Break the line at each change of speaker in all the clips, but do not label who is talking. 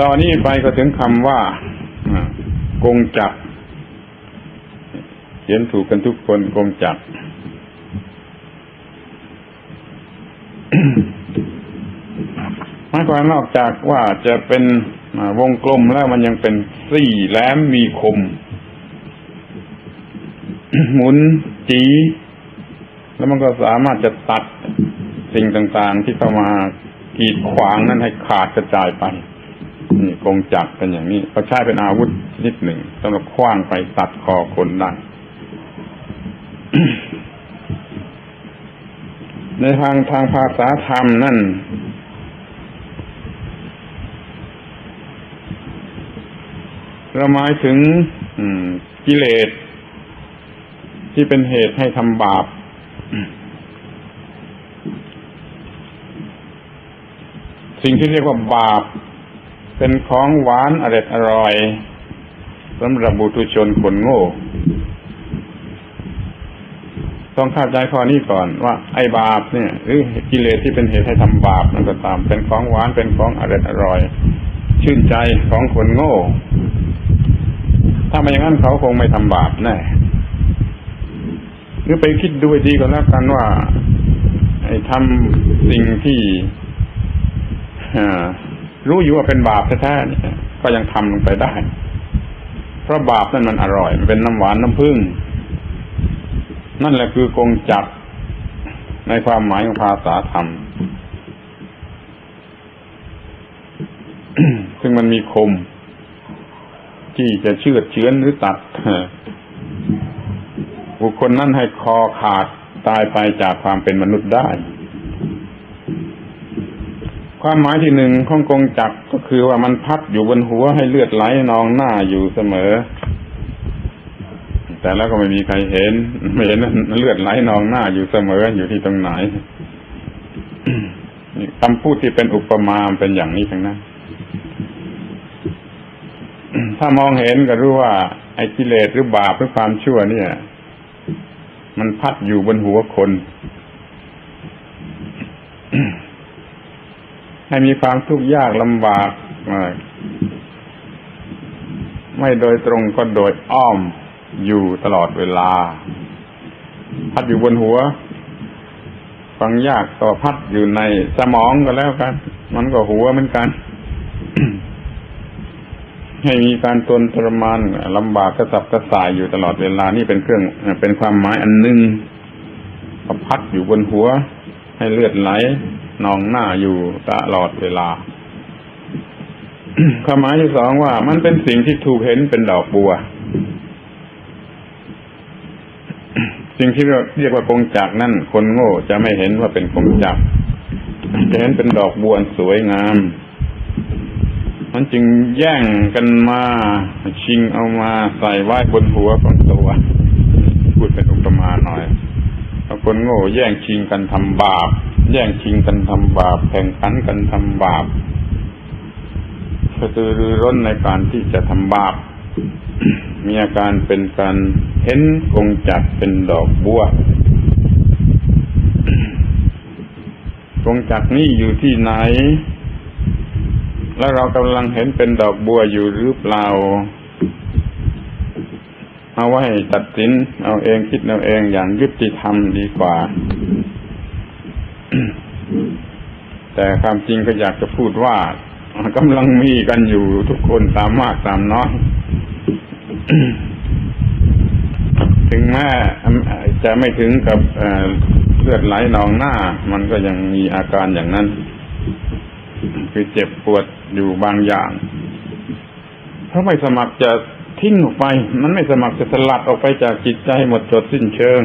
ตอนนี้ไปก็ถึงคำว่ากงจักเขียนถูกกันทุกคนกงจักหมายความนอกจากว่าจะเป็นวงกลมแล้วมันยังเป็นสี่แหลมมีคม หมุนจี แล้วมันก็สามารถจะตัดสิ่งต่างๆที่เข้ามากีดขวางนั้นให้ขาดกระจายไป นี่กงจักเป็นอย่างนี้เขาใช้เป็นอาวุธชนิดหนึ่งสำหรับคว้างไปตัดคอคนได้ในทางทางภาษาธรรมนั่น เราหมายถึงกิเลสที่เป็นเหตุให้ทำบาป สิ่งที่เรียกว่าบาป เป็นของหวานอร่อยอร่อยสำหรับบุตุชนคนโง่ ต้องเข้าใจข้อนี้ก่อนว่าไอ้บาปเนี่ยหรือกิเลสที่เป็นเหตุให้ทำบาปนั่นก็ตาม เป็นของหวานเป็นของอร่อยอร่อย ชื่นใจของคนโง่ ถ้าไม่อย่างนั้นเขาคงไม่ทำบาปแน่หรือไปคิดดูดีก่อนแล้วกันว่าไอ้ทำสิ่งที่ รู้อยู่ว่าเป็นบาปแท้ๆก็ยังทำลงไปได้ เพราะบาปนั่นมันอร่อยมันเป็นน้ำหวานน้ำผึ้งนั่นแหละคือกงจักรในความหมายของภาษาธรรม ซึ่งมันมีคม ที่จะเชือดเชื้อนหรือตัดบุคคลนั้นให้คอขาดตายไปจากความเป็นมนุษย์ได้ ความหมายที่หนึ่งของกงจักก็คือว่ามันพัดอยู่บนหัวให้เลือดไหลนองหน้าอยู่เสมอ แต่แล้วก็ไม่มีใครเห็น ไม่เห็นเลือดไหลนองหน้าอยู่เสมออยู่ที่ตรงไหนคำพูดที่เป็นอุปมาเป็นอย่างนี้ทั้งนั้น ถ้ามองเห็นก็รู้ว่าไอ้กิเลสหรือบาปหรือความชั่วเนี่ย มันพัดอยู่บนหัวคน ให้มีความทุกข์ยากลำบากไม่โดยตรงก็โดยอ้อมอยู่ตลอดเวลา พัดอยู่บนหัว ฟังยากต่อพัดอยู่ในสมองก็แล้วกัน มันก็หัวเหมือนกัน ให้มีการตนทรมานลำบากกระสับกระส่ายอยู่ตลอดเวลา นี่เป็นเครื่องเป็นความหมายอันหนึ่งพัดอยู่บนหัว ให้เลือดไหล นองหน้าอยู่ตลอดเวลาความหมายที่สองว่า มันเป็นสิ่งที่ถูกเห็นเป็นดอกบัว สิ่งที่เรียกว่ากงจักนั่นคนโง่จะไม่เห็นว่าเป็นกงจักจะเห็นเป็นดอกบัวสวยงาม มันจึงแย่งกันมาชิงเอามาใส่ไว้บนหัวของตัวพูดเป็นอุปมาหน่อยคนโง่แย่งชิงกันทำบาป แย่งชิงกันทำบาปแข่งขันกันทำบาปกระตือรือร้นในการที่จะทำบาป มีอาการเป็นการเห็นกงจักเป็นดอกบัวกงจักนี้อยู่ที่ไหน แล้วเรากำลังเห็นเป็นดอกบัวอยู่หรือเปล่าเอาไว้ตัดสิน เอาเองคิดเอาเองอย่างยุติธรรมดีกว่า แต่ความจริงก็อยากจะพูดว่ากำลังมีกันอยู่ทุกคนตามมากตามน้อยถึงแม้จะไม่ถึงกับเลือดไหลนองหน้า มันก็ยังมีอาการอย่างนั้น คือเจ็บปวดอยู่บางอย่างเพราะไม่สมัครจะทิ้งออกไป มันไม่สมัครจะสลัดออกไปจากจิตใจหมดจดสิ้นเชิง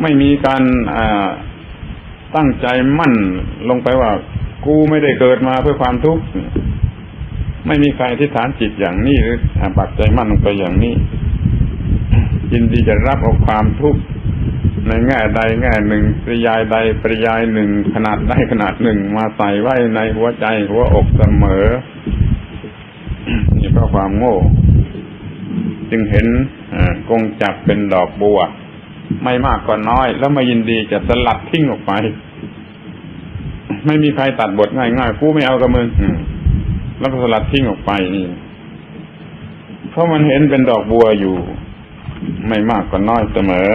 ไม่มีการ ตั้งใจมั่นลงไปว่า กูไม่ได้เกิดมาเพื่อความทุกข์ไม่มีใครที่ฐานจิตอย่างนี้หรือปักใจมั่นลงไปอย่างนี้ยินดีจะรับเอาความทุกข์ในแง่ใดแง่หนึ่งปริยายใดปริยายหนึ่งขนาดใดขนาดหนึ่งมาใส่ไว้ในหัวใจหัวอกเสมอ นี่เพราะความโง่ จึงเห็นกงจับเป็นดอกบัว ไม่มากก็น้อย แล้วไม่ยินดีจะสลัดทิ้งออกไป ไม่มีใครตัดบทง่ายๆกูไม่เอากับมึงอืมแล้วก็สลัดทิ้งออกไปนี่เพราะมันเห็นเป็นดอกบัวอยู่ ไม่มากก็น้อยเสมอ